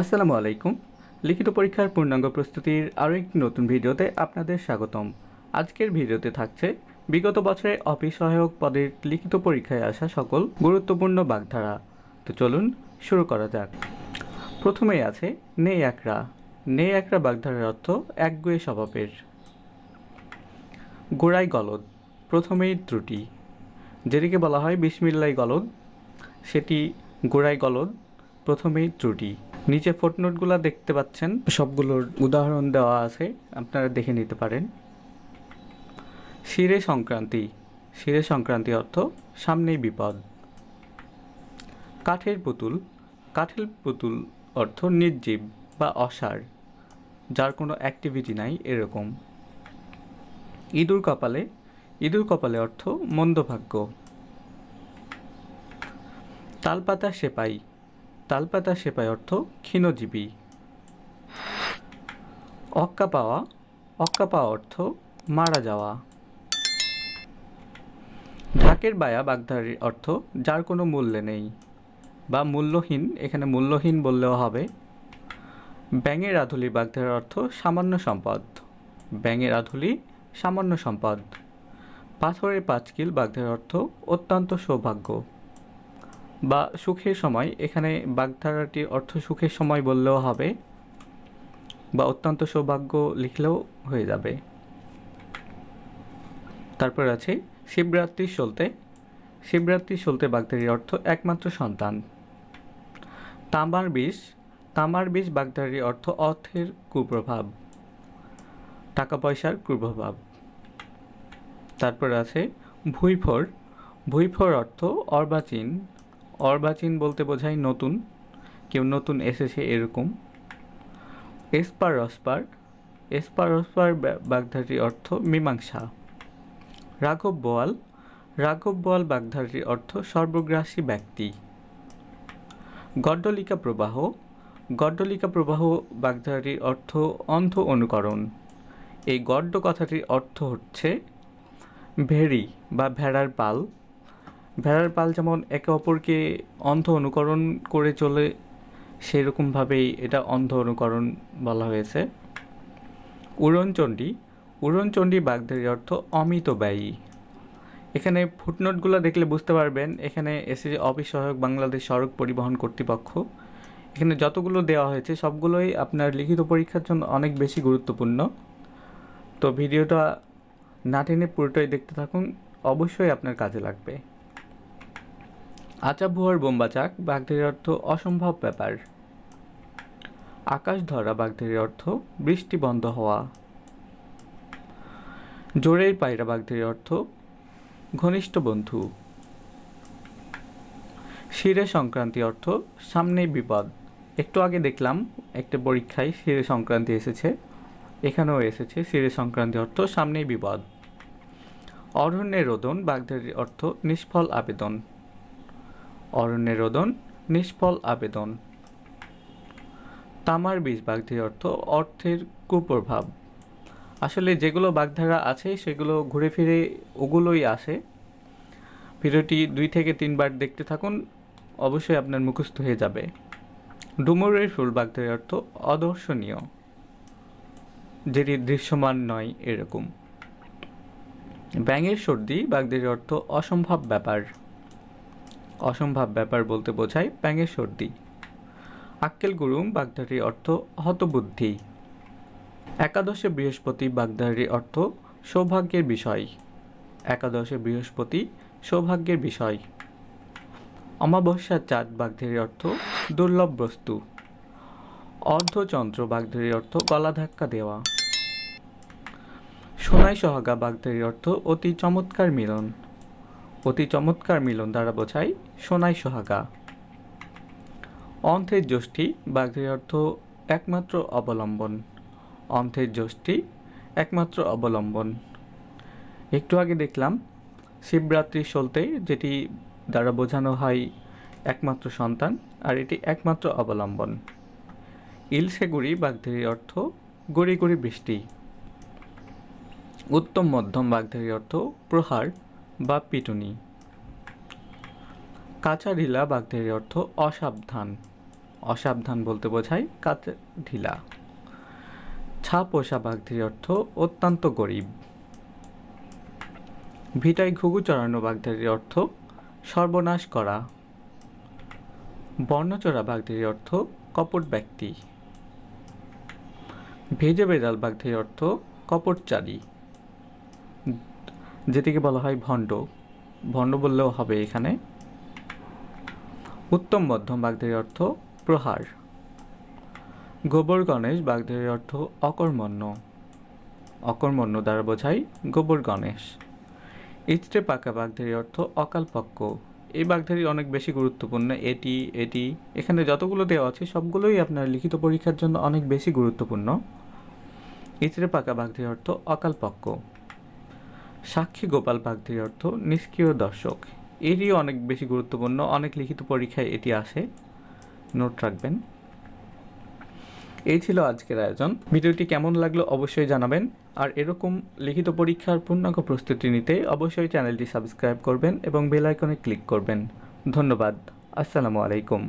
আসসালামু আলাইকুম। লিখিত পরীক্ষার পূর্ণাঙ্গ প্রস্তুতির আরও একটি নতুন ভিডিওতে আপনাদের স্বাগতম। আজকের ভিডিওতে থাকছে, বিগত বছরে অফিস সহায়ক পদের লিখিত পরীক্ষায় আসা সকল গুরুত্বপূর্ণ বাগধারা। তো চলুন শুরু করা যাক। প্রথমেই আছে, নেই একরা নেই একরা বাগধারার অর্থ একগুয়ে স্বভাবের। গোড়াই গলদ, প্রথমেই ত্রুটি। যেটিকে বলা হয় বিসমিল্লাই গলদ, সেটি গোড়াই গলদ, প্রথমেই ত্রুটি। নিচে ফুটনোটগুলো দেখতে পাচ্ছেন। সবগুলোর উদাহরণ দেওয়া আছে, আপনারা দেখে নিতে পারেন। শিরে সংক্রান্তি। শিরে সংক্রান্তি অর্থ সামনেই বিপদ। কাঠের পুতুল। কাঠের পুতুল অর্থ নির্জীব বা অসার, যার কোনো অ্যাক্টিভিটি নাই এরকম। ইঁদুর কপালে। ইঁদুর কপালে অর্থ মন্দভাগ্য। তালপাতা সেপাই। তালপাতা সেপাই অর্থ ক্ষীণজীবী। অক্কা পাওয়া অক্কা পাওয়া অর্থ মারা যাওয়া। ঢাকের বায়া বাগধারীর অর্থ যার কোনো মূল্য নেই বা মূল্যহীন, এখানে মূল্যহীন বললেও হবে। ব্যাঙের আধুলি বাগধারার অর্থ সামান্য সম্পদ। ব্যাঙের আধুলি সামান্য সম্পদ। পাথরের পাঁচকিল বাগধারার অর্থ অত্যন্ত সৌভাগ্য। বা সুখের সময়, এখানে বাগধারাটির অর্থ সুখের সময় বললেও হবে বা অত্যন্ত সৌভাগ্য লিখলেও হয়ে যাবে। তারপর আছে শিবরাত্রির সলতে শিবরাত্রি সলতে বাগধারির অর্থ একমাত্র সন্তান। তামার বিষ তামার বিষ বাগধারির অর্থ অর্থের কুপ্রভাব টাকা পয়সার কুপ্রভাব। তারপর আছে ভুইফোর ভুইফোর অর্থ অর্বাচীন অর্বাচীন বলতে বোঝায় নতুন। কেউ নতুন এসেছে এরকম। এসপার রসপার। এসপার রসপার বাগধারীর অর্থ মীমাংসা। রাঘব বোয়াল। রাঘব বোয়াল বাগধারীর অর্থ সর্বগ্রাসী ব্যক্তি। গড্ডলিকা প্রবাহ। গড্ডলিকা প্রবাহ বাগধারীর অর্থ অন্ধ অনুকরণ। এই গড্ড কথাটির অর্থ হচ্ছে ভেড়ি বা ভেড়ার পাল। ভেড়ার পাল যেমন একে অপরকে অন্ধ অনুকরণ করে চলে, সেরকমভাবেই এটা অন্ধ অনুকরণ বলা হয়েছে। উড়নচণ্ডী উড়নচণ্ডী বাগধারীর অর্থ অমিত ব্যয়ী। এখানে ফুটনোটগুলো দেখলে বুঝতে পারবেন, এখানে এসেছে অফিস সহায়ক বাংলাদেশ সড়ক পরিবহন কর্তৃপক্ষ, এখানে যতগুলো দেওয়া হয়েছে সবগুলোই আপনার লিখিত পরীক্ষার জন্য অনেক বেশি গুরুত্বপূর্ণ। তো ভিডিওটা না টেনে পুরোটাই দেখতে থাকুন, অবশ্যই আপনার কাজে লাগবে। আচা ভুয়ার বোম্বাচাক, বাগধারির অর্থ অসম্ভব ব্যাপার। আকাশ ধরা, বাগধারির অর্থ বৃষ্টি বন্ধ হওয়া। জোরের পায়রা, বাগধারির অর্থ ঘনিষ্ঠ বন্ধু। শিরে সংক্রান্তি অর্থ সামনেই বিপদ। একটু আগে দেখলাম একটা পরীক্ষায় শিরে সংক্রান্তি এসেছে। এখানেও এসেছে, শিরে সংক্রান্তি অর্থ সামনেই বিপদ। অরণ্যের রোদন, বাগধারির অর্থ নিষ্ফল আবেদন। অরণ্যের রোদন নিষ্ফল আবেদন। তামার বীজ বাগধারি অর্থ অর্থের কুপ্রভাব। আসলে যেগুলো বাগধারা আছে, সেগুলো ঘুরে ফিরে ওগুলোই আসে ভিডিওটি দুই থেকে তিনবার দেখতে থাকুন, অবশ্যই আপনার মুখস্থ হয়ে যাবে। ডুমুরের ফুল বাগধারি অর্থ অদর্শনীয়, যেটি দৃশ্যমান নয় এরকম। ব্যাঙের সর্দি বাগধারির অর্থ অসম্ভব ব্যাপার। অসম্ভব ব্যাপার বলতে বোঝায় ব্যাঙের সর্দি। আক্কেল গুরুম বাগধারী অর্থ হতবুদ্ধি। একাদশে বৃহস্পতি বাগধারী অর্থ সৌভাগ্যের বিষয়। একাদশে বৃহস্পতি সৌভাগ্যের বিষয়। অমাবস্যার চাঁদ বাগধারী অর্থ দুর্লভ বস্তু। অর্ধচন্দ্র বাগধারী অর্থ গলা ধাক্কা দেওয়া। সোনাই সহাগা বাগধারীর অর্থ অতি চমৎকার মিলন। অতি চমৎকার মিলন দ্বারা বোঝায় সোনাই সোহাগা। অন্থের জ্যোষ্ঠী বাঘের অর্থ একমাত্র অবলম্বন। অন্থের জ্যোষ্ঠী একমাত্র অবলম্বন। একটু আগে দেখলাম, শিবরাত্রি সলতে যেটি দ্বারা বোঝানো হয় একমাত্র সন্তান আর এটি একমাত্র অবলম্বন। ইলসে গুড়ি বাগধারীর অর্থ গড়ি গড়ি বৃষ্টি। উত্তম মধ্যম বাগধারীর অর্থ প্রহার বা পিটুনি। কাঁচা ঢিলা বাগধারীর অর্থ অসাবধান। অসাবধান বলতে বোঝায় কাতে ঢিলা। ছা পোষা বাগধির অর্থ অত্যন্ত গরিব। ভিটায় ঘুঘু চড়ানো বাগধারির অর্থ সর্বনাশ করা। বর্ণচোরা বাগধারির অর্থ কপট ব্যক্তি। ভেজে বেড়াল বাগধারির অর্থ কপটচারী। যেটিকে বলা হয় ভণ্ড। ভণ্ড বললেও হবে এখানে। উত্তম মধ্যম বাগধারির অর্থ প্রহার। গোবর গণেশ বাগধারির অর্থ অকর্মণ্য। অকর্মণ্য দ্বারা বোঝায় গোবর গণেশ ইচড়ে পাকা বাগধারির অর্থ অকালপক্ক। এই বাগধারি অনেক বেশি গুরুত্বপূর্ণ। এটি এটি, এখানে যতগুলো দেওয়া আছে সবগুলোই আপনার লিখিত পরীক্ষার জন্য অনেক বেশি গুরুত্বপূর্ণ। ইচড়ে পাকা বাগধারির অর্থ অকালপক্ষ সাক্ষী গোপাল বাগধির অর্থ, নিষ্ক্রিয় দর্শক। এটিও অনেক বেশি গুরুত্বপূর্ণ, অনেক লিখিত পরীক্ষায় এটি আসে। নোট রাখবেন। এই ছিল আজকের আয়োজন। ভিডিওটি কেমন লাগল অবশ্যই জানাবেন। আর এরকম লিখিত পরীক্ষার পূর্ণাঙ্গ প্রস্তুতি নিতে অবশ্যই চ্যানেলটি সাবস্ক্রাইব করবেন এবং বেল আইকনে ক্লিক করবেন। ধন্যবাদ। আসসালামু আলাইকুম।